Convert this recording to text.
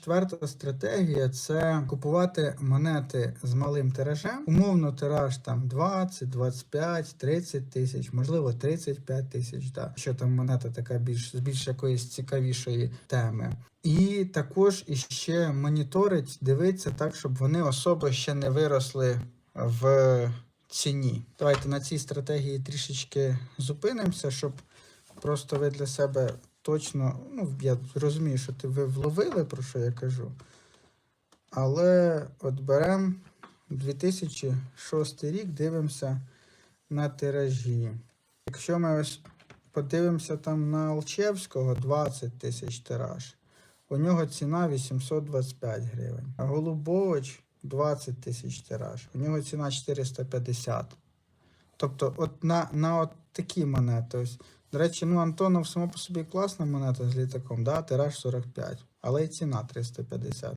четверта стратегія це купувати монети з малим тиражем. Умовно, тираж там 20, 25, 30 тисяч, можливо, 35 тисяч. Да. Що там монета така більш з більш якоїсь цікавішої теми. І також іще моніторить, дивиться так, щоб вони особо ще не виросли в ціні. Давайте на цій стратегії трішечки зупинимося, щоб просто ви для себе точно, ну, я розумію, що ти ви вловили, про що я кажу. Але от беремо 2006 рік, дивимося на тиражі. Якщо ми ось подивимося там на Алчевського 20 тисяч тираж, у нього ціна 825 гривень. А Голубович 20 тисяч тираж, у нього ціна 450. Тобто, от на, на от такі монети. Ось. До речі, ну Антонов само по собі класна монета з літаком, да? тираж 45, але і ціна 350.